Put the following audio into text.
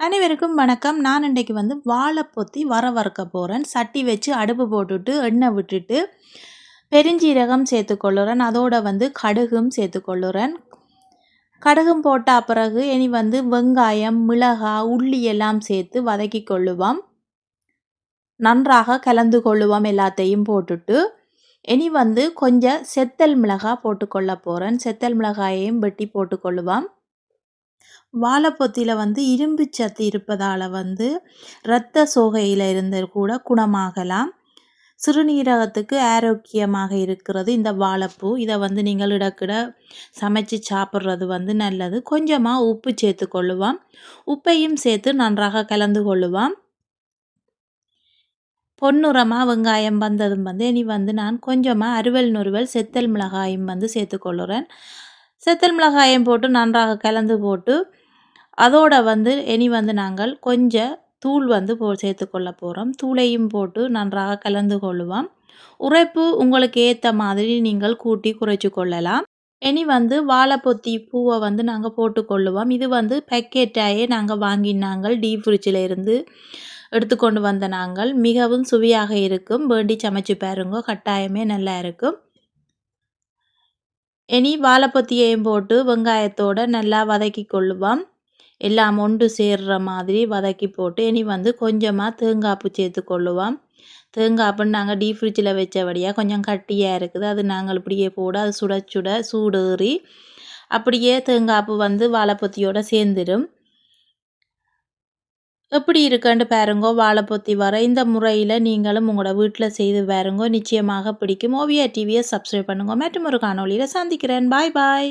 அனைவருக்கும் வணக்கம். நான் இன்றைக்கு வந்து வாழை பொத்தி வர வறுக்க போகிறேன் சட்டி வச்சு அடுப்பு போட்டுட்டு எண்ணெய் விட்டுட்டு பெருஞ்சீரகம் சேர்த்துக்கொள்ளுறேன் அதோட வந்து கடுகும் சேர்த்துக்கொள்ளுறேன் கடுகும் போட்ட பிறகு இனி வந்து வெங்காயம் மிளகாய் உள்ளி எல்லாம் சேர்த்து வதக்கி கொள்ளுவோம். நன்றாக கலந்து கொள்ளுவோம் எல்லாத்தையும் போட்டுட்டு. இனி வந்து கொஞ்சம் செத்தல் மிளகாய் போட்டுக்கொள்ள போகிறேன் செத்தல் மிளகாயையும் வெட்டி போட்டுக்கொள்ளுவோம் வாழைப்பொத்தியில் வந்து இரும்பு சத்து இருப்பதால் வந்து இரத்த சோகையில் இருந்து கூட குணமாகலாம். சிறுநீரகத்துக்கு ஆரோக்கியமாக இருக்கிறது இந்த வாழைப்பூ. இதை வந்து நீங்கள் இடக்கிட சமைச்சு சாப்பிட்றது வந்து நல்லது. கொஞ்சமாக உப்பு சேர்த்து கொள்ளுவோம். உப்பையும் சேர்த்து நன்றாக கலந்து கொள்ளுவோம். பொன்னுரமாக வெங்காயம் வந்ததும் வந்து இனி வந்து நான் கொஞ்சமாக அறுவல் நுறுவல் செத்தல் மிளகாயும் வந்து சேர்த்துக்கொள்ளுறேன் செத்தல் மிளகாயம் போட்டு நன்றாக கலந்து போட்டு அதோடு வந்து இனி வந்து நாங்கள் கொஞ்சம் தூள் வந்து போ சேர்த்துக்கொள்ள போகிறோம் தூளையும் போட்டு நன்றாக கலந்து கொள்ளுவோம். உரைப்பு உங்களுக்கு ஏற்ற மாதிரி நீங்கள் கூட்டி குறைச்சி கொள்ளலாம். இனி வந்து வாழைப்பொத்தி பூவை வந்து நாங்கள் போட்டுக்கொள்ளுவோம் இது வந்து பேக்கெட்டாயே நாங்கள் வாங்கி நாங்கள் டீப் ஃப்ரிட்ஜில் இருந்து எடுத்துக்கொண்டு வந்த நாங்கள். மிகவும் சுவையாக இருக்கும். வேண்டி சமைச்சு பாருங்க. கட்டாயமே நல்லா இருக்கும். இனி வாழைப்பொத்தியையும் போட்டு வெங்காயத்தோடு நல்லா வதக்கி கொள்ளுவோம். எல்லாம் ஒன்று சேர்ற மாதிரி வதக்கி போட்டு இனி வந்து கொஞ்சமாக தேங்காய்ப்பு சேர்த்து கொள்ளுவோம். தேங்காய்ப்பு நாங்கள் டீப் ஃப்ரிட்ஜில் வச்சபடியாக கொஞ்சம் கட்டியாக இருக்குது. அது நாங்கள் இப்படியே போட அது சுட சுட சூடேறி அப்படியே தேங்காய்ப்பு வந்து வாழைப்பொத்தியோடு சேர்ந்துடும் எப்படி இருக்குன்னு பாருங்கோ வாழைப்பொத்தி வர. இந்த முறையில் நீங்களும் உங்களோட வீட்டில் செய்து பாருங்கோ. நிச்சயமாக பிடிக்கும். ஓவியா டிவியை சப்ஸ்கிரைப் பண்ணுங்க. மற்றும் ஒரு காணொலியில் சந்திக்கிறேன். பாய் பாய்